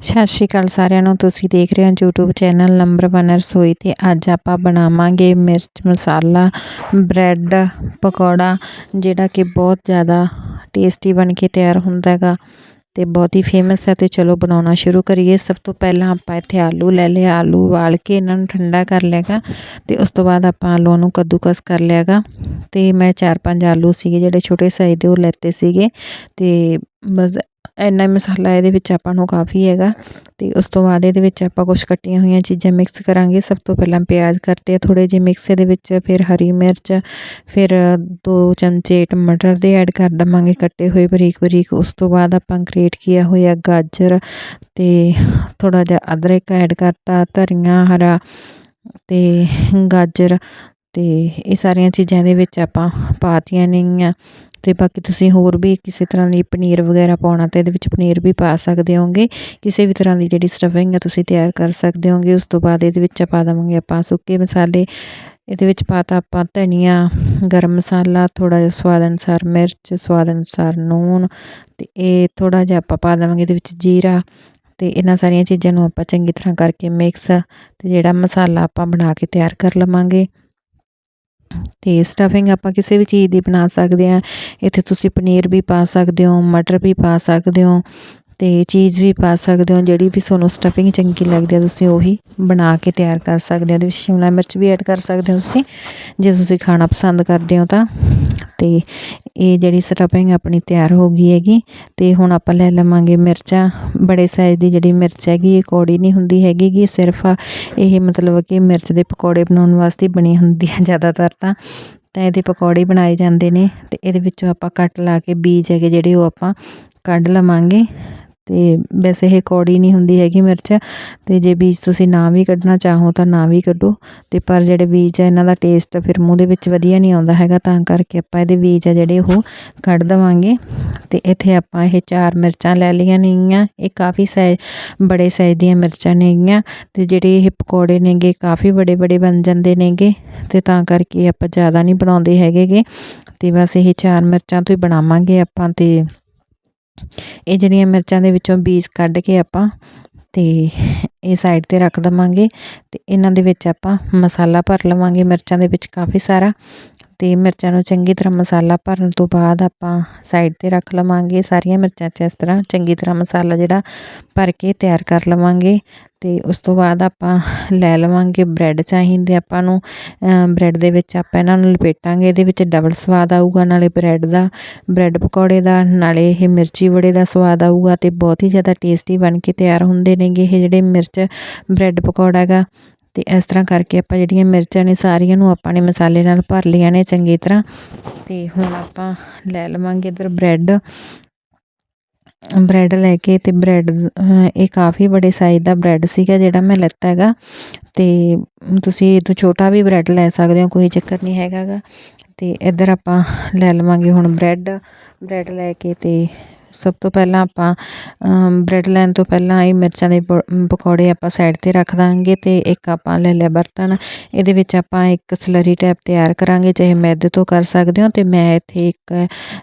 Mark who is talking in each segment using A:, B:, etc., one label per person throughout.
A: ਸਤਿ ਸ਼੍ਰੀ ਅਕਾਲ ਸਾਰਿਆਂ ਨੂੰ। ਤੁਸੀਂ ਦੇਖ ਰਹੇ ਹੋ YouTube ਚੈਨਲ ਨੰਬਰ 1 ਰਸੋਈ ਤੇ ਅੱਜ ਆਪਾਂ ਬਣਾਵਾਂਗੇ ਮਿਰਚ ਮਸਾਲਾ, ਬ੍ਰੈਡ, ਪਕੌੜਾ, ਜਿਹੜਾ ਕਿ ਬਹੁਤ ਜ਼ਿਆਦਾ ਟੇਸਟੀ ਬਣ ਕੇ ਤਿਆਰ ਹੁੰਦਾ ਹੈਗਾ ਤੇ ਬਹੁਤ ਹੀ ਫੇਮਸ ਹੈ ਤੇ ਚਲੋ ਬਣਾਉਣਾ ਸ਼ੁਰੂ ਕਰੀਏ। ਸਭ ਤੋਂ ਪਹਿਲਾਂ ਆਪਾਂ ਇੱਥੇ ਆਲੂ ਲੈ ਲਿਆ, ਆਲੂ ਉਬਾਲ ਕੇ ਇਹਨਾਂ ਨੂੰ ਠੰਡਾ ਕਰ ਲਿਆਗਾ ਤੇ ਉਸ ਤੋਂ ਬਾਅਦ ਆਪਾਂ ਆਲੂਆਂ ਨੂੰ ਕੱਦੂਕਸ ਕਰ ਲਿਆਗਾ ਤੇ ਮੈਂ 4-5 ਆਲੂ ਸੀਗੇ ਜਿਹੜੇ ਛੋਟੇ ਸਾਈਜ਼ ਦੇ ਉਹ ਲੈਤੇ ਸੀਗੇ ਤੇ ਬਸ ਇੰਨਾ ਮਸਾਲਾ ਇਹਦੇ ਵਿੱਚ ਆਪਾਂ ਨੂੰ ਕਾਫੀ ਹੈਗਾ ਅਤੇ ਉਸ ਤੋਂ ਬਾਅਦ ਇਹਦੇ ਵਿੱਚ ਆਪਾਂ ਕੁਛ ਕੱਟੀਆਂ ਹੋਈਆਂ ਚੀਜ਼ਾਂ ਮਿਕਸ ਕਰਾਂਗੇ। ਸਭ ਤੋਂ ਪਹਿਲਾਂ ਪਿਆਜ਼ ਕੱਟੇ ਆ ਥੋੜੇ ਜਿਹੇ ਮਿਕਸ ਇਹਦੇ ਵਿੱਚ, ਫਿਰ ਹਰੀ ਮਿਰਚ, ਫਿਰ ਦੋ ਚਮਚੇ ਟਮਾਟਰ ਦੇ ਐਡ ਕਰ ਦਵਾਂਗੇ ਕੱਟੇ ਹੋਏ ਬਰੀਕ ਬਰੀਕ। ਉਸ ਤੋਂ ਬਾਅਦ ਆਪਾਂ ਗ੍ਰੇਟ ਕੀਤਾ ਹੋਇਆ ਗਾਜਰ ਅਤੇ ਥੋੜ੍ਹਾ ਜਿਹਾ ਅਦਰਕ ਐਡ ਕਰਤਾ, ਧਨੀਆ, ਹਰਾ ਅਤੇ ਗਾਜਰ ਅਤੇ ਇਹ ਸਾਰੀਆਂ ਚੀਜ਼ਾਂ ਦੇ ਵਿੱਚ ਆਪਾਂ ਪਾਤੀਆਂ ਨੇਗੀਆਂ। ਅਤੇ ਬਾਕੀ ਤੁਸੀਂ ਹੋਰ ਵੀ ਕਿਸੇ ਤਰ੍ਹਾਂ ਦੀ ਪਨੀਰ ਵਗੈਰਾ ਪਾਉਣਾ ਤਾਂ ਇਹਦੇ ਵਿੱਚ ਪਨੀਰ ਵੀ ਪਾ ਸਕਦੇ ਹੋਗੇ ਕਿਸੇ ਵੀ ਤਰ੍ਹਾਂ ਦੀ ਜਿਹੜੀ ਸਟਫਿੰਗ ਆ ਤੁਸੀਂ ਤਿਆਰ ਕਰ ਸਕਦੇ ਹੋਗੇ ਉਸ ਤੋਂ ਬਾਅਦ ਇਹਦੇ ਵਿੱਚ ਪਾ ਦੇਵਾਂਗੇ ਆਪਾਂ ਸੁੱਕੇ ਮਸਾਲੇ। ਇਹਦੇ ਵਿੱਚ ਪਾਤਾ ਆਪਾਂ ਧਨੀਆ, ਗਰਮ ਮਸਾਲਾ ਥੋੜਾ ਜਿਹਾ ਸਵਾਦ ਅਨੁਸਾਰ ਮਿਰਚ, ਸਵਾਦ ਅਨੁਸਾਰ ਨੂਣ ਤੇ ਇਹ ਥੋੜਾ ਜਿਹਾ ਆਪਾਂ ਪਾ ਦੇਵਾਂਗੇ ਇਹਦੇ ਵਿੱਚ ਜੀਰਾ ਤੇ ਇਹਨਾਂ ਸਾਰੀਆਂ ਚੀਜ਼ਾਂ ਨੂੰ ਆਪਾਂ ਚੰਗੀ ਤਰ੍ਹਾਂ ਕਰਕੇ ਮਿਕਸ ਤੇ ਜਿਹੜਾ ਮਸਾਲਾ ਆਪਾਂ ਬਣਾ ਕੇ ਤਿਆਰ ਕਰ ਲਵਾਂਗੇ। ਤੇ ਸਟਫਿੰਗ ਆਪਾਂ ਕਿਸੇ ਵੀ ਚੀਜ਼ ਦੀ ਬਣਾ ਸਕਦੇ ਹਾਂ। ਇੱਥੇ ਤੁਸੀਂ ਪਨੀਰ ਵੀ ਪਾ ਸਕਦੇ ਹੋ, ਮਟਰ ਵੀ ਪਾ ਸਕਦੇ ਹੋ। ਅਤੇ ਚੀਜ਼ ਵੀ ਪਾ ਸਕਦੇ ਹੋ, ਜਿਹੜੀ ਵੀ ਤੁਹਾਨੂੰ ਸਟਫਿੰਗ ਚੰਗੀ ਲੱਗਦੀ ਹੈ ਤੁਸੀਂ ਉਹੀ ਬਣਾ ਕੇ ਤਿਆਰ ਕਰ ਸਕਦੇ ਹੋ। ਇਹਦੇ ਵਿੱਚ ਸ਼ਿਮਲਾ ਮਿਰਚ ਵੀ ਐਡ ਕਰ ਸਕਦੇ ਹੋ ਤੁਸੀਂ, ਜੇ ਤੁਸੀਂ ਖਾਣਾ ਪਸੰਦ ਕਰਦੇ ਹੋ ਤਾਂ। ਤੇ ਇਹ ਜਿਹੜੀ ਸਟਫਿੰਗ ਆਪਣੀ ਤਿਆਰ ਹੋ ਗਈ ਹੈਗੀ ਅਤੇ ਹੁਣ ਆਪਾਂ ਲੈ ਲਵਾਂਗੇ ਮਿਰਚਾਂ। ਬੜੇ ਸਾਈਜ਼ ਦੀ ਜਿਹੜੀ ਮਿਰਚ ਹੈਗੀ, ਇਹ ਕੌੜੀ ਨਹੀਂ ਹੁੰਦੀ ਹੈਗੀ ਗੀ ਸਿਰਫ ਇਹ ਮਤਲਬ ਕਿ ਮਿਰਚ ਦੇ ਪਕੌੜੇ ਬਣਾਉਣ ਵਾਸਤੇ ਬਣੀ ਹੁੰਦੀ ਹੈ ਜ਼ਿਆਦਾਤਰ ਤਾਂ। ਤਾਂ ਇਹਦੇ ਪਕੌੜੇ ਬਣਾਏ ਜਾਂਦੇ ਨੇ ਅਤੇ ਇਹਦੇ ਵਿੱਚੋਂ ਆਪਾਂ ਕੱਟ ਲਾ ਕੇ ਬੀਜ ਹੈਗੇ, ਜਿਹੜੇ ਉਹ ਆਪਾਂ ਕੱਢ ਲਵਾਂਗੇ। ਅਤੇ ਵੈਸੇ ਇਹ ਕੌੜੀ ਨਹੀਂ ਹੁੰਦੀ ਹੈਗੀ ਮਿਰਚ ਅਤੇ ਜੇ ਬੀਜ ਤੁਸੀਂ ਨਾ ਵੀ ਕੱਢਣਾ ਚਾਹੋ ਤਾਂ ਨਾ ਵੀ ਕੱਢੋ। ਅਤੇ ਪਰ ਜਿਹੜੇ ਬੀਜ ਹੈ ਇਹਨਾਂ ਦਾ ਟੇਸਟ ਫਿਰ ਮੂੰਹ ਦੇ ਵਿੱਚ ਵਧੀਆ ਨਹੀਂ ਆਉਂਦਾ ਹੈਗਾ, ਤਾਂ ਕਰਕੇ ਆਪਾਂ ਇਹਦੇ ਬੀਜ ਆ ਜਿਹੜੇ ਉਹ ਕੱਢ ਦੇਵਾਂਗੇ। ਅਤੇ ਇੱਥੇ ਆਪਾਂ ਇਹ ਚਾਰ ਮਿਰਚਾਂ ਲੈ ਲਈਆਂ ਨੇਗੀਆਂ, ਇਹ ਕਾਫੀ ਸਾਈਜ਼ ਬੜੇ ਸਾਈਜ਼ ਦੀਆਂ ਮਿਰਚਾਂ ਨੇਗੀਆਂ। ਅਤੇ ਜਿਹੜੇ ਇਹ ਪਕੌੜੇ ਨੇਗੇ, ਕਾਫੀ ਬੜੇ ਬੜੇ ਬਣ ਜਾਂਦੇ ਨੇਗੇ ਅਤੇ ਤਾਂ ਕਰਕੇ ਆਪਾਂ ਜ਼ਿਆਦਾ ਨਹੀਂ ਬਣਾਉਂਦੇ ਹੈਗੇਗੇ। ਅਤੇ ਬਸ ਇਹ ਚਾਰ ਮਿਰਚਾਂ ਤੋਂ ਹੀ ਬਣਾਵਾਂਗੇ ਆਪਾਂ ਅਤੇ ਇਹ ਜਿਹੜੀਆਂ ਮਿਰਚਾਂ ਦੇ ਵਿੱਚੋਂ ਬੀਜ ਕੱਢ ਕੇ ਆਪਾਂ ਅਤੇ ਇਹ ਸਾਈਡ ਤੇ ਰੱਖ ਦੇਵਾਂਗੇ ਅਤੇ ਇਹਨਾਂ ਦੇ ਵਿੱਚ ਆਪਾਂ ਮਸਾਲਾ ਭਰ ਲਵਾਂਗੇ ਮਿਰਚਾਂ ਦੇ ਵਿੱਚ ਕਾਫੀ ਸਾਰਾ ਅਤੇ ਮਿਰਚਾਂ ਨੂੰ ਚੰਗੀ ਤਰ੍ਹਾਂ ਮਸਾਲਾ ਭਰਨ ਤੋਂ ਬਾਅਦ ਆਪਾਂ ਸਾਈਡ ਤੇ ਰੱਖ ਲਵਾਂਗੇ ਸਾਰੀਆਂ ਮਿਰਚਾਂ 'ਚ ਇਸ ਤਰ੍ਹਾਂ ਚੰਗੀ ਤਰ੍ਹਾਂ ਮਸਾਲਾ ਜਿਹੜਾ ਭਰ ਕੇ ਤਿਆਰ ਕਰ ਲਵਾਂਗੇ ਅਤੇ ਉਸ ਤੋਂ ਬਾਅਦ ਆਪਾਂ ਲੈ ਲਵਾਂਗੇ ਬ੍ਰੈਡ ਚਾਹੀਦੇ ਆਪਾਂ ਨੂੰ ਬ੍ਰੈਡ ਦੇ ਵਿੱਚ ਆਪਾਂ ਇਹਨਾਂ ਨੂੰ ਲਪੇਟਾਂਗੇ, ਇਹਦੇ ਵਿੱਚ ਡਬਲ ਸਵਾਦ ਆਊਗਾ ਨਾਲੇ ਬ੍ਰੈਡ ਦਾ ਬ੍ਰੈਡ ਪਕੌੜੇ ਦਾ, ਨਾਲੇ ਇਹ ਮਿਰਚੀ ਵੜੇ ਦਾ ਸਵਾਦ ਆਊਗਾ ਅਤੇ ਬਹੁਤ ਹੀ ਜ਼ਿਆਦਾ ਟੇਸਟੀ ਬਣ ਕੇ ਤਿਆਰ ਹੁੰਦੇ ਨੇਗੇ ਇਹ ਜਿਹੜੇ ਮਿਰਚ ਬ੍ਰੈਡ ਪਕੌੜਾ ਗਾ ਤੇ ਇਸ ਤਰ੍ਹਾਂ ਕਰਕੇ ਆਪਾਂ ਜਿਹੜੀਆਂ ਮਿਰਚਾਂ ਨੇ ਸਾਰੀਆਂ ਨੂੰ ਆਪਾਂ ਨੇ ਮਸਾਲੇ ਨਾਲ ਭਰ ਲਈਆਂ ਨੇ ਚੰਗੀ ਤਰ੍ਹਾਂ। ਤੇ ਹੁਣ ਆਪਾਂ ਲੈ ਲਵਾਂਗੇ ਇਧਰ ਬ੍ਰੈਡ। ਬ੍ਰੈਡ ਲੈ ਕੇ ਤੇ ਬ੍ਰੈਡ ਇਹ ਕਾਫੀ ਬੜੇ ਸਾਈਜ਼ ਦਾ ਬ੍ਰੈਡ ਸੀਗਾ ਜਿਹੜਾ ਮੈਂ ਲੈਤਾ ਹੈਗਾ। ਤੇ ਤੁਸੀਂ ਇਹ ਤੋਂ ਛੋਟਾ ਵੀ ਬ੍ਰੈਡ ਲੈ ਸਕਦੇ ਹੋ, ਕੋਈ ਚੱਕਰ ਨਹੀਂ ਹੈਗਾਗਾ ਤੇ ਇੱਧਰ ਆਪਾਂ ਲੈ ਲਵਾਂਗੇ ਹੁਣ ਬ੍ਰੈਡ। ਬ੍ਰੈਡ ਲੈ ਕੇ ਤੇ ਸਭ ਤੋਂ ਪਹਿਲਾਂ ਆਪਾਂ ਬ੍ਰੈਡ ਲੈਣ ਤੋਂ ਪਹਿਲਾਂ ਇਹ ਮਿਰਚਾਂ ਦੇ ਪਕੌੜੇ ਆਪਾਂ ਸਾਈਡ ਤੇ ਰੱਖ ਦਾਂਗੇ ਅਤੇ ਇੱਕ ਆਪਾਂ ਲੈ ਲਿਆ ਬਰਤਨ। ਇਹਦੇ ਵਿੱਚ ਆਪਾਂ ਇੱਕ ਸਲਰੀ ਟੈਪ ਤਿਆਰ ਕਰਾਂਗੇ, ਚਾਹੇ ਮੈਦੇ ਤੋਂ ਕਰ ਸਕਦੇ ਹੋ ਅਤੇ ਮੈਂ ਇੱਥੇ ਇੱਕ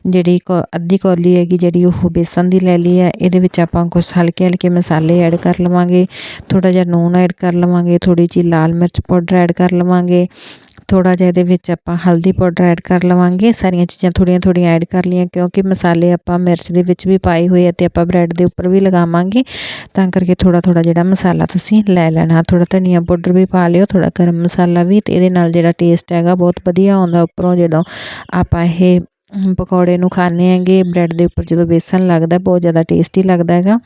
A: ਜਿਹੜੀ ਕੌ, ਅੱਧੀ ਕੌਲੀ ਹੈਗੀ ਜਿਹੜੀ ਉਹ ਬੇਸਨ ਦੀ ਲੈ ਲਈ ਹੈ। ਇਹਦੇ ਵਿੱਚ ਆਪਾਂ ਕੁਛ ਹਲਕੇ ਹਲਕੇ ਮਸਾਲੇ ਐਡ ਕਰ ਲਵਾਂਗੇ, ਥੋੜ੍ਹਾ ਜਿਹਾ ਨੂਨ ਐਡ ਕਰ ਲਵਾਂਗੇ, ਥੋੜ੍ਹੀ ਜਿਹੀ ਲਾਲ ਮਿਰਚ ਪਾਊਡਰ ਐਡ ਕਰ ਲਵਾਂਗੇ ਥੋੜਾ ਜਿਹਾ ਇਹਦੇ ਵਿੱਚ ਆਪਾਂ ਹਲਦੀ ਪਾਊਡਰ ਐਡ ਕਰ ਲਵਾਂਗੇ। ਸਾਰੀਆਂ ਚੀਜ਼ਾਂ ਥੋੜੀਆਂ ਥੋੜੀਆਂ ਐਡ ਕਰ ਲਈਆਂ ਕਿਉਂਕਿ ਮਸਾਲੇ ਆਪਾਂ ਮਿਰਚ ਦੇ ਵਿੱਚ ਵੀ ਪਾਏ ਹੋਏ ਆ ਤੇ ਆਪਾਂ ਬ੍ਰੈਡ ਦੇ ਉੱਪਰ ਵੀ ਲਗਾਵਾਂਗੇ। ਤਾਂ ਕਰਕੇ ਥੋੜਾ ਥੋੜਾ ਜਿਹੜਾ ਮਸਾਲਾ ਤੁਸੀਂ ਲੈ ਲੈਣਾ। ਥੋੜਾ ਧਨੀਆ ਪਾਊਡਰ ਵੀ ਪਾ ਲਿਓ ਥੋੜਾ ਗਰਮ ਮਸਾਲਾ ਵੀ ਤੇ ਇਹਦੇ ਨਾਲ ਜਿਹੜਾ ਟੇਸਟ ਹੈਗਾ ਬਹੁਤ ਵਧੀਆ ਆਉਂਦਾ ਉੱਪਰੋਂ ਜਦੋਂ ਆਪਾਂ ਇਹ ਪਕੌੜੇ ਨੂੰ ਖਾਣੇ ਹੈਗੇ। ਬ੍ਰੈਡ ਦੇ ਉੱਪਰ ਜਦੋਂ ਬੇਸਣ ਲੱਗਦਾ ਬਹੁਤ ਜ਼ਿਆਦਾ ਟੇਸਟੀ ਲੱਗਦਾ ਹੈਗਾ।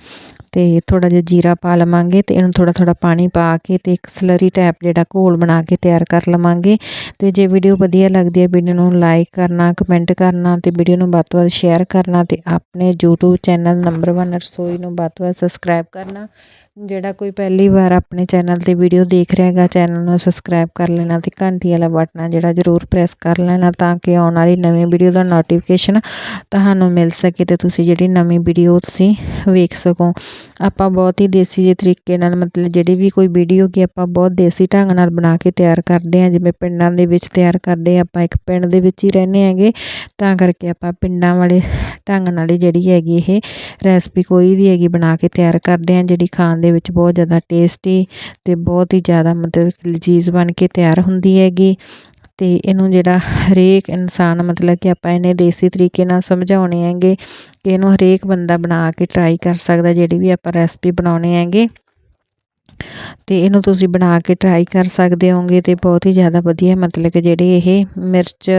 A: ਅਤੇ ਥੋੜ੍ਹਾ ਜਿਹਾ ਜੀਰਾ ਪਾ ਲਵਾਂਗੇ ਅਤੇ ਇਹਨੂੰ ਥੋੜ੍ਹਾ ਥੋੜ੍ਹਾ ਪਾਣੀ ਪਾ ਕੇ ਅਤੇ ਇੱਕ ਸਲਰੀ ਟੈਪ ਜਿਹੜਾ ਘੋਲ ਬਣਾ ਕੇ ਤਿਆਰ ਕਰ ਲਵਾਂਗੇ। ਅਤੇ ਜੇ ਵੀਡੀਓ ਵਧੀਆ ਲੱਗਦੀ ਹੈ ਵੀਡੀਓ ਨੂੰ ਲਾਈਕ ਕਰਨਾ ਕਮੈਂਟ ਕਰਨਾ ਅਤੇ ਵੀਡੀਓ ਨੂੰ ਵੱਧ ਤੋਂ ਵੱਧ ਸ਼ੇਅਰ ਕਰਨਾ ਅਤੇ ਆਪਣੇ YouTube ਚੈਨਲ ਨੰਬਰ 1 ਰਸੋਈ ਨੂੰ ਵੱਧ ਤੋਂ ਵੱਧ ਸਬਸਕ੍ਰਾਈਬ ਕਰਨਾ। ਜਿਹੜਾ ਕੋਈ ਪਹਿਲੀ ਵਾਰ ਆਪਣੇ ਚੈਨਲ ਤੇ ਵੀਡੀਓ ਦੇਖ ਰਿਹਾ ਹੈਗਾ ਚੈਨਲ ਨੂੰ ਸਬਸਕ੍ਰਾਈਬ ਕਰ ਲੈਣਾ ਤੇ ਘੰਟੀ ਵਾਲਾ ਬਟਨ ਜਿਹੜਾ ਜ਼ਰੂਰ ਪ੍ਰੈਸ ਕਰ ਲੈਣਾ ਤਾਂ ਕਿ ਆਉਣ ਵਾਲੀ ਨਵੀਂ ਵੀਡੀਓ ਦਾ ਨੋਟੀਫਿਕੇਸ਼ਨ ਤੁਹਾਨੂੰ ਮਿਲ ਸਕੇ ਤੇ ਤੁਸੀਂ ਜਿਹੜੀ ਨਵੀਂ ਵੀਡੀਓ ਤੁਸੀਂ ਵੇਖ ਸਕੋ। ਆਪਾਂ ਬਹੁਤ ਹੀ ਦੇਸੀ ਜਿਹੇ ਤਰੀਕੇ ਨਾਲ, ਮਤਲਬ ਜਿਹੜੀ ਵੀ ਕੋਈ ਵੀਡੀਓ ਕਿ ਆਪਾਂ ਬਹੁਤ ਦੇਸੀ ਢੰਗ ਨਾਲ ਬਣਾ ਕੇ ਤਿਆਰ ਕਰਦੇ ਹਾਂ। ਜਿਵੇਂ ਪਿੰਡਾਂ ਦੇ ਵਿੱਚ ਤਿਆਰ ਕਰਦੇ ਆਪਾਂ ਇੱਕ ਪਿੰਡ ਦੇ ਵਿੱਚ ਹੀ ਰਹਿੰਦੇ ਹੈਗੇ। ਤਾਂ ਕਰਕੇ ਆਪਾਂ ਪਿੰਡਾਂ ਵਾਲੇ ਢੰਗ ਨਾਲ ਹੀ ਜਿਹੜੀ ਹੈਗੀ ਇਹ ਰੈਸਪੀ ਕੋਈ ਵੀ ਹੈਗੀ ਬਣਾ ਕੇ ਤਿਆਰ ਕਰਦੇ ਹਾਂ, ਜਿਹੜੀ ਖਾਣ ਦੇ ਵਿੱਚ ਬਹੁਤ ਜ਼ਿਆਦਾ ਟੇਸਟੀ ਅਤੇ ਬਹੁਤ ਹੀ ਜ਼ਿਆਦਾ ਮਤਲਬ ਲਜ਼ੀਜ਼ ਬਣ ਕੇ ਤਿਆਰ ਹੁੰਦੀ ਹੈਗੀ। ਅਤੇ ਇਹਨੂੰ ਜਿਹੜਾ ਹਰੇਕ ਇਨਸਾਨ ਮਤਲਬ ਕਿ ਆਪਾਂ ਇਹਨੇ ਦੇਸੀ ਤਰੀਕੇ ਨਾਲ ਸਮਝਾਉਣੇ ਹੈਗੇ, ਕਿ ਇਹਨੂੰ ਹਰੇਕ ਬੰਦਾ ਬਣਾ ਕੇ ਟਰਾਈ ਕਰ ਸਕਦਾ, ਜਿਹੜੀ ਵੀ ਆਪਾਂ ਰੈਸਪੀ ਬਣਾਉਣੇ ਹੈਗੇ। ਅਤੇ ਇਹਨੂੰ ਤੁਸੀਂ ਬਣਾ ਕੇ ਟਰਾਈ ਕਰ ਸਕਦੇ ਹੋਗੇ ਅਤੇ ਬਹੁਤ ਹੀ ਜ਼ਿਆਦਾ ਵਧੀਆ, ਮਤਲਬ ਕਿ ਜਿਹੜੇ ਇਹ ਮਿਰਚ,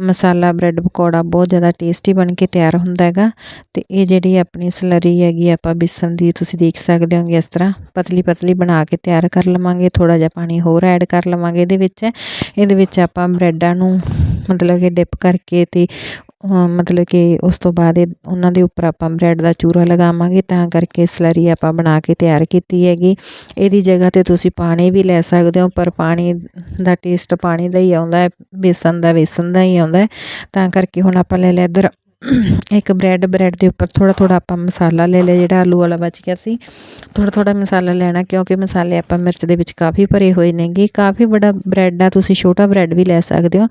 A: ਮਸਾਲਾ ਬ੍ਰੈਡ ਪਕੌੜਾ ਬਹੁਤ ਜ਼ਿਆਦਾ ਟੇਸਟੀ ਬਣ ਕੇ ਤਿਆਰ ਹੁੰਦਾ ਹੈਗਾ। ਅਤੇ ਇਹ ਜਿਹੜੀ ਆਪਣੀ ਸਲਰੀ ਹੈਗੀ ਆਪਾਂ ਬੇਸਣ ਦੀ ਤੁਸੀਂ ਦੇਖ ਸਕਦੇ ਹੋਗੇ ਇਸ ਤਰ੍ਹਾਂ ਪਤਲੀ ਪਤਲੀ ਬਣਾ ਕੇ ਤਿਆਰ ਕਰ ਲਵਾਂਗੇ, ਥੋੜ੍ਹਾ ਜਿਹਾ ਪਾਣੀ ਹੋਰ ਐਡ ਕਰ ਲਵਾਂਗੇ ਇਹਦੇ ਵਿੱਚ। ਇਹਦੇ ਵਿੱਚ ਆਪਾਂ ਬ੍ਰੈਡਾਂ ਨੂੰ ਮਤਲਬ ਕਿ ਡਿਪ ਕਰਕੇ ਅਤੇ ਮਤਲਬ ਕਿ ਉਸ ਤੋਂ ਬਾਅਦ ਇਹ ਉਹਨਾਂ ਦੇ ਉੱਪਰ ਆਪਾਂ ਬ੍ਰੈਡ ਦਾ ਚੂਰਾ ਲਗਾਵਾਂਗੇ, ਤਾਂ ਕਰਕੇ ਸਲਰੀ ਆਪਾਂ ਬਣਾ ਕੇ ਤਿਆਰ ਕੀਤੀ ਹੈਗੀ। ਇਹਦੀ ਜਗ੍ਹਾ 'ਤੇ ਤੁਸੀਂ ਪਾਣੀ ਵੀ ਲੈ ਸਕਦੇ ਹੋ, ਪਰ ਪਾਣੀ ਦਾ ਟੇਸਟ ਪਾਣੀ ਦਾ ਹੀ ਆਉਂਦਾ ਬੇਸਣ ਦਾ ਬੇਸਣ ਦਾ ਹੀ ਆਉਂਦਾ ਤਾਂ ਕਰਕੇ ਹੁਣ ਆਪਾਂ ਲੈ ਲਿਆ ਇੱਧਰ ਇੱਕ ਬ੍ਰੈਡ ਬ੍ਰੈਡ ਦੇ ਉੱਪਰ ਥੋੜ੍ਹਾ ਥੋੜ੍ਹਾ ਆਪਾਂ ਮਸਾਲਾ ਲੈ ਲਿਆ, ਜਿਹੜਾ ਆਲੂ ਵਾਲਾ ਬਚ ਗਿਆ ਸੀ। ਥੋੜ੍ਹਾ ਥੋੜ੍ਹਾ ਮਸਾਲਾ ਲੈਣਾ, ਕਿਉਂਕਿ ਮਸਾਲੇ ਆਪਾਂ ਮਿਰਚ ਦੇ ਵਿੱਚ ਕਾਫੀ ਭਰੇ ਹੋਏ ਨੇਗੇ। ਕਾਫੀ ਬੜਾ ਬ੍ਰੈਡ ਆ, ਤੁਸੀਂ ਛੋਟਾ ਬ੍ਰੈਡ ਵੀ ਲੈ ਸਕਦੇ ਹੋ।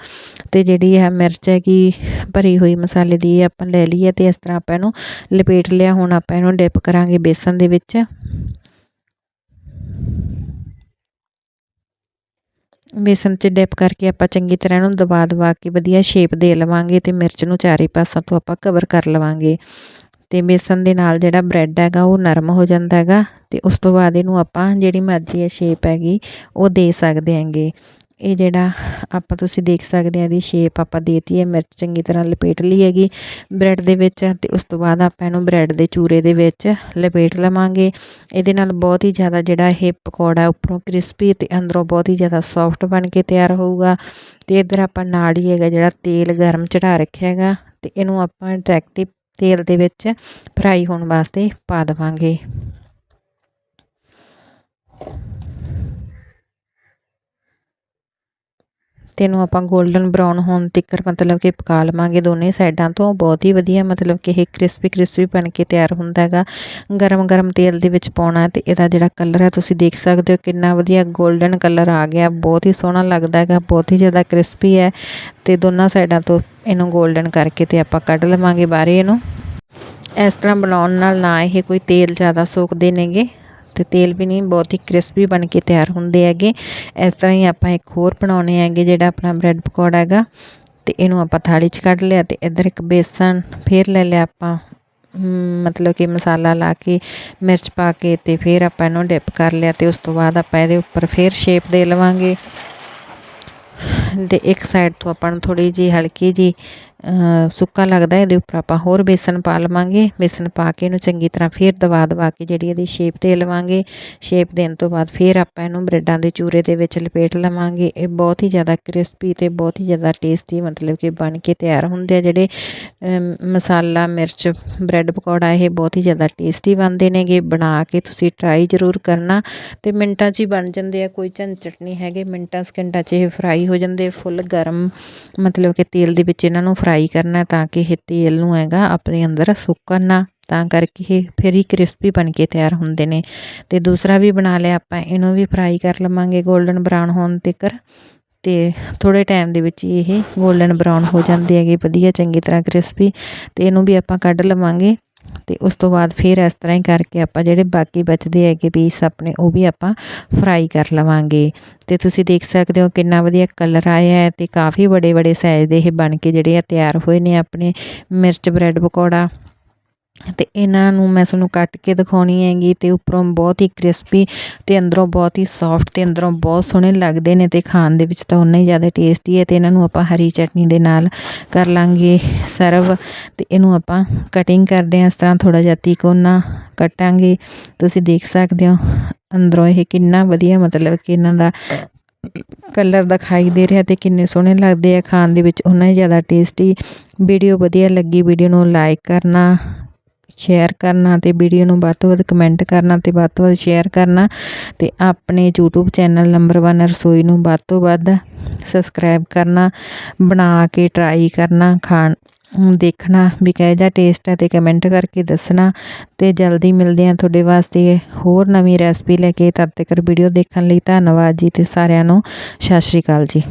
A: ਅਤੇ ਜਿਹੜੀ ਇਹ ਮਿਰਚ ਹੈਗੀ, ਭਰੀ ਹੋਈ ਮਸਾਲੇ ਦੀ, ਇਹ ਆਪਾਂ ਲੈ ਲਈ ਹੈ ਅਤੇ ਇਸ ਤਰ੍ਹਾਂ ਆਪਾਂ ਇਹਨੂੰ ਲਪੇਟ ਲਿਆ। ਹੁਣ ਆਪਾਂ ਇਹਨੂੰ ਡਿਪ ਕਰਾਂਗੇ ਬੇਸਨ ਦੇ ਵਿੱਚ। ਬੇਸਨ 'ਚ ਡਿਪ ਕਰਕੇ ਆਪਾਂ ਚੰਗੀ ਤਰ੍ਹਾਂ ਇਹਨੂੰ ਦਬਾ ਦਬਾ ਕੇ ਵਧੀਆ ਸ਼ੇਪ ਦੇ ਲਵਾਂਗੇ ਅਤੇ ਮਿਰਚ ਨੂੰ ਚਾਰੇ ਪਾਸਾਂ ਤੋਂ ਆਪਾਂ ਕਵਰ ਕਰ ਲਵਾਂਗੇ। ਅਤੇ ਬੇਸਣ ਦੇ ਨਾਲ ਜਿਹੜਾ ਬ੍ਰੈਡ ਹੈਗਾ ਉਹ ਨਰਮ ਹੋ ਜਾਂਦਾ ਹੈਗਾ ਅਤੇ ਉਸ ਤੋਂ ਬਾਅਦ ਇਹਨੂੰ ਆਪਾਂ ਜਿਹੜੀ ਮਰਜ਼ੀ ਹੈ ਸ਼ੇਪ ਹੈਗੀ ਉਹ ਦੇ ਸਕਦੇ ਹੈਗੇ। ਇਹ ਜਿਹੜਾ ਆਪਾਂ ਤੁਸੀਂ ਦੇਖ ਸਕਦੇ ਆ ਇਹਦੀ ਸ਼ੇਪ ਆਪਾਂ ਦੇਤੀ ਹੈ, ਮਿਰਚ ਚੰਗੀ ਤਰ੍ਹਾਂ ਲਪੇਟ ਲਈ ਹੈਗੀ ਬ੍ਰੈਡ ਦੇ ਵਿੱਚ ਅਤੇ ਉਸ ਤੋਂ ਬਾਅਦ ਆਪਾਂ ਇਹਨੂੰ ਬ੍ਰੈਡ ਦੇ ਚੂਰੇ ਦੇ ਵਿੱਚ ਲਪੇਟ ਲਵਾਂਗੇ। ਇਹਦੇ ਨਾਲ ਬਹੁਤ ਹੀ ਜ਼ਿਆਦਾ ਜਿਹੜਾ ਇਹ ਪਕੌੜਾ ਉੱਪਰੋਂ ਕ੍ਰਿਸਪੀ ਅਤੇ ਅੰਦਰੋਂ ਬਹੁਤ ਹੀ ਜ਼ਿਆਦਾ ਸੌਫਟ ਬਣ ਕੇ ਤਿਆਰ ਹੋਊਗਾ। ਅਤੇ ਇੱਧਰ ਆਪਾਂ ਨਾਲ ਹੀ ਹੈਗਾ ਜਿਹੜਾ ਤੇਲ ਗਰਮ ਚੜਾ ਰੱਖਿਆ ਹੈਗਾ ਅਤੇ ਇਹਨੂੰ ਆਪਾਂ ਡਾਇਰੈਕਟਲੀ ਤੇਲ ਦੇ ਵਿੱਚ ਫਰਾਈ ਹੋਣ ਵਾਸਤੇ ਪਾ ਦੇਵਾਂਗੇ। ਅਤੇ ਇਹਨੂੰ ਆਪਾਂ ਗੋਲਡਨ ਬਰਾਊਨ ਹੋਣ ਤੀਕਰ ਮਤਲਬ ਕਿ ਪਕਾ ਲਵਾਂਗੇ ਦੋਨੇ ਸਾਈਡਾਂ ਤੋਂ। ਬਹੁਤ ਹੀ ਵਧੀਆ ਮਤਲਬ ਕਿ ਇਹ ਕ੍ਰਿਸਪੀ ਕ੍ਰਿਸਪੀ ਬਣ ਕੇ ਤਿਆਰ ਹੁੰਦਾ ਹੈਗਾ। ਗਰਮ ਗਰਮ ਤੇਲ ਦੇ ਵਿੱਚ ਪਾਉਣਾ ਅਤੇ ਇਹਦਾ ਜਿਹੜਾ ਕਲਰ ਹੈ ਤੁਸੀਂ ਦੇਖ ਸਕਦੇ ਹੋ ਕਿੰਨਾ ਵਧੀਆ ਗੋਲਡਨ ਕਲਰ ਆ ਗਿਆ। ਬਹੁਤ ਹੀ ਸੋਹਣਾ ਲੱਗਦਾ ਹੈਗਾ, ਬਹੁਤ ਹੀ ਜ਼ਿਆਦਾ ਕ੍ਰਿਸਪੀ ਹੈ ਅਤੇ ਦੋਨਾਂ ਸਾਈਡਾਂ ਤੋਂ ਇਹਨੂੰ ਗੋਲਡਨ ਕਰਕੇ ਅਤੇ ਆਪਾਂ ਕੱਢ ਲਵਾਂਗੇ ਬਾਹਰ ਇਹਨੂੰ। ਇਸ ਤਰ੍ਹਾਂ ਬਣਾਉਣ ਨਾਲ ਨਾ ਇਹ ਕੋਈ ਤੇਲ ਜ਼ਿਆਦਾ ਸੋਕਦੇ ਨੇਗੇ। ਅਤੇ ਤੇਲ ਵੀ ਨਹੀਂ, ਬਹੁਤ ਹੀ ਕ੍ਰਿਸਪੀ ਬਣ ਕੇ ਤਿਆਰ ਹੁੰਦੇ ਹੈਗੇ। ਇਸ ਤਰ੍ਹਾਂ ਹੀ ਆਪਾਂ ਇੱਕ ਹੋਰ ਬਣਾਉਣੇ ਹੈਗੇ ਜਿਹੜਾ ਆਪਣਾ ਬ੍ਰੈਡ ਪਕੌੜਾ ਹੈਗਾ। ਅਤੇ ਇਹਨੂੰ ਆਪਾਂ ਥਾਲੀ 'ਚ ਕੱਢ ਲਿਆ ਅਤੇ ਇੱਧਰ ਇੱਕ ਬੇਸਨ ਫਿਰ ਲੈ ਲਿਆ ਆਪਾਂ। ਮਤਲਬ ਕਿ ਮਸਾਲਾ ਲਾ ਕੇ, ਮਿਰਚ ਪਾ ਕੇ ਅਤੇ ਫਿਰ ਆਪਾਂ ਇਹਨੂੰ ਡਿਪ ਕਰ ਲਿਆ ਅਤੇ ਉਸ ਤੋਂ ਬਾਅਦ ਆਪਾਂ ਇਹਦੇ ਉੱਪਰ ਫਿਰ ਸ਼ੇਪ ਦੇ ਲਵਾਂਗੇ। ਦੇ ਇੱਕ ਸਾਈਡ ਤੋਂ ਆਪਾਂ ਨੂੰ ਥੋੜ੍ਹੀ ਜਿਹੀ ਹਲਕੀ ਜਿਹੀ ਸੁੱਕਾ ਲੱਗਦਾ ਇਹਦੇ ਉੱਪਰ ਆਪਾਂ ਹੋਰ ਬੇਸਨ ਪਾ ਲਵਾਂਗੇ। ਬੇਸਨ ਪਾ ਕੇ ਇਹਨੂੰ ਚੰਗੀ ਤਰ੍ਹਾਂ ਫਿਰ ਦਬਾ ਦਵਾ ਕੇ ਜਿਹੜੀ ਇਹਦੀ ਸ਼ੇਪ ਦੇ ਲਵਾਂਗੇ। ਸ਼ੇਪ ਦੇਣ ਤੋਂ ਬਾਅਦ ਫਿਰ ਆਪਾਂ ਇਹਨੂੰ ਬ੍ਰੈਡਾਂ ਦੇ ਚੂਰੇ ਦੇ ਵਿੱਚ ਲਪੇਟ ਲਵਾਂਗੇ। ਇਹ ਬਹੁਤ ਹੀ ਜ਼ਿਆਦਾ ਕ੍ਰਿਸਪੀ ਅਤੇ ਬਹੁਤ ਹੀ ਜ਼ਿਆਦਾ ਟੇਸਟੀ ਮਤਲਬ ਕਿ ਬਣ ਕੇ ਤਿਆਰ ਹੁੰਦੇ ਆ ਜਿਹੜੇ ਮਸਾਲਾ, ਮਿਰਚ ਬ੍ਰੈਡ ਪਕੌੜਾ, ਇਹ ਬਹੁਤ ਹੀ ਜ਼ਿਆਦਾ ਟੇਸਟੀ ਬਣਦੇ ਨੇਗੇ। ਬਣਾ ਕੇ ਤੁਸੀਂ ਟਰਾਈ ਜ਼ਰੂਰ ਕਰਨਾ। ਅਤੇ ਮਿੰਟਾਂ 'ਚ ਹੀ ਬਣ ਜਾਂਦੇ ਆ, ਕੋਈ ਝੰਜਟ ਨਹੀਂ ਹੈਗੇ। ਮਿੰਟਾਂ, ਸਕਿੰਟਾਂ 'ਚ ਇਹ ਫਰਾਈ ਹੋ ਜਾਂਦੇ ਫੁੱਲ ਗਰਮ, ਮਤਲਬ ਕਿ ਤੇਲ ਦੇ ਵਿੱਚ ਇਹਨਾਂ ਨੂੰ ਫਰਾਈ ਕਰਨਾ ਤਾਂ ਕਿ ਇਹ ਤੇਲ ਨੂੰ ਹੈਗਾ ਆਪਣੇ ਅੰਦਰ ਸੁੱਕਣ ਨਾ, ਤਾਂ ਕਰਕੇ ਇਹ ਫਿਰ ਹੀ ਕ੍ਰਿਸਪੀ ਬਣ ਕੇ ਤਿਆਰ ਹੁੰਦੇ ਨੇ। ਅਤੇ ਦੂਸਰਾ ਵੀ ਬਣਾ ਲਿਆ ਆਪਾਂ, ਇਹਨੂੰ ਵੀ ਫਰਾਈ ਕਰ ਲਵਾਂਗੇ ਗੋਲਡਨ ਬਰਾਊਨ ਹੋਣ ਤੱਕਰ। ਅਤੇ ਥੋੜ੍ਹੇ ਟਾਈਮ ਦੇ ਵਿੱਚ ਇਹ ਗੋਲਡਨ ਬਰਾਊਨ ਹੋ ਜਾਂਦੇ ਹੈਗੇ, ਵਧੀਆ ਚੰਗੀ ਤਰ੍ਹਾਂ ਕ੍ਰਿਸਪੀ ਅਤੇ ਇਹਨੂੰ ਵੀ ਆਪਾਂ ਕੱਢ ਲਵਾਂਗੇ। ਅਤੇ ਉਸ ਤੋਂ ਬਾਅਦ ਫਿਰ ਇਸ ਤਰ੍ਹਾਂ ਹੀ ਕਰਕੇ ਆਪਾਂ ਜਿਹੜੇ ਬਾਕੀ ਬਚਦੇ ਹੈਗੇ ਪੀਸ ਆਪਣੇ, ਉਹ ਵੀ ਆਪਾਂ ਫਰਾਈ ਕਰ ਲਵਾਂਗੇ। ਅਤੇ ਤੁਸੀਂ ਦੇਖ ਸਕਦੇ ਹੋ ਕਿੰਨਾ ਵਧੀਆ ਕਲਰ ਆਇਆ ਹੈ ਅਤੇ ਕਾਫੀ ਬੜੇ ਬੜੇ ਸਾਈਜ਼ ਦੇ ਇਹ ਬਣ ਕੇ ਜਿਹੜੇ ਆ ਤਿਆਰ ਹੋਏ ਨੇ ਆਪਣੇ ਮਿਰਚ ਬ੍ਰੈਡ ਪਕੌੜਾ। ਅਤੇ ਇਹਨਾਂ ਨੂੰ ਮੈਂ ਤੁਹਾਨੂੰ ਕੱਟ ਕੇ ਦਿਖਾਉਣੀ ਹੈਗੀ ਅਤੇ ਉੱਪਰੋਂ ਬਹੁਤ ਹੀ ਕ੍ਰਿਸਪੀ ਅਤੇ ਅੰਦਰੋਂ ਬਹੁਤ ਹੀ ਸੌਫਟ ਅਤੇ ਅੰਦਰੋਂ ਬਹੁਤ ਸੋਹਣੇ ਲੱਗਦੇ ਨੇ ਅਤੇ ਖਾਣ ਦੇ ਵਿੱਚ ਤਾਂ ਉਨਾ ਹੀ ਜ਼ਿਆਦਾ ਟੇਸਟੀ ਹੈ ਅਤੇ ਇਹਨਾਂ ਨੂੰ ਆਪਾਂ ਹਰੀ ਚਟਨੀ ਦੇ ਨਾਲ ਕਰ ਲਾਂਗੇ ਸਰਵ ਅਤੇ ਇਹਨੂੰ ਆਪਾਂ ਕਟਿੰਗ ਕਰਦੇ ਹਾਂ, ਇਸ ਤਰ੍ਹਾਂ ਥੋੜ੍ਹਾ ਜਿਹਾ ਤਿਕੋਨਾ ਕੱਟਾਂਗੇ। ਤੁਸੀਂ ਦੇਖ ਸਕਦੇ ਹੋ ਅੰਦਰੋਂ ਇਹ ਕਿੰਨਾ ਵਧੀਆ ਮਤਲਬ ਕਿ ਇਹਨਾਂ ਦਾ ਕਲਰ ਦਿਖਾਈ ਦੇ ਰਿਹਾ ਅਤੇ ਕਿੰਨੇ ਸੋਹਣੇ ਲੱਗਦੇ ਆ, ਖਾਣ ਦੇ ਵਿੱਚ ਉਨਾ ਹੀ ਜ਼ਿਆਦਾ ਟੇਸਟੀ ਵੀਡੀਓ ਵਧੀਆ ਲੱਗੀ, ਵੀਡੀਓ ਨੂੰ ਲਾਈਕ ਕਰਨਾ ਸ਼ੇਅਰ ਕਰਨਾ ਅਤੇ ਵੀਡੀਓ ਨੂੰ ਵੱਧ ਤੋਂ ਵੱਧ ਕਮੈਂਟ ਕਰਨਾ ਅਤੇ ਵੱਧ ਤੋਂ ਵੱਧ ਸ਼ੇਅਰ ਕਰਨਾ ਅਤੇ ਆਪਣੇ YouTube ਚੈਨਲ ਨੰਬਰ 1 ਰਸੋਈ ਨੂੰ ਵੱਧ ਤੋਂ ਵੱਧ ਸਬਸਕ੍ਰਾਈਬ ਕਰਨਾ, ਬਣਾ ਕੇ ਟਰਾਈ ਕਰਨਾ, ਖਾਣ ਦੇਖਣਾ, ਵੀ ਕਿਹੋ ਜਿਹਾ ਟੇਸਟ ਹੈ ਅਤੇ ਕਮੈਂਟ ਕਰਕੇ ਦੱਸਣਾ ਅਤੇ ਜਲਦੀ ਮਿਲਦੇ ਹਾਂ ਤੁਹਾਡੇ ਵਾਸਤੇ ਹੋਰ ਨਵੀਂ ਰੈਸਪੀ ਲੈ ਕੇ ਤਦ ਤੱਕ ਵੀਡੀਓ ਦੇਖਣ ਲਈ ਧੰਨਵਾਦ ਜੀ ਅਤੇ ਸਾਰਿਆਂ ਨੂੰ ਸਤਿ ਸ਼੍ਰੀ ਅਕਾਲ ਜੀ।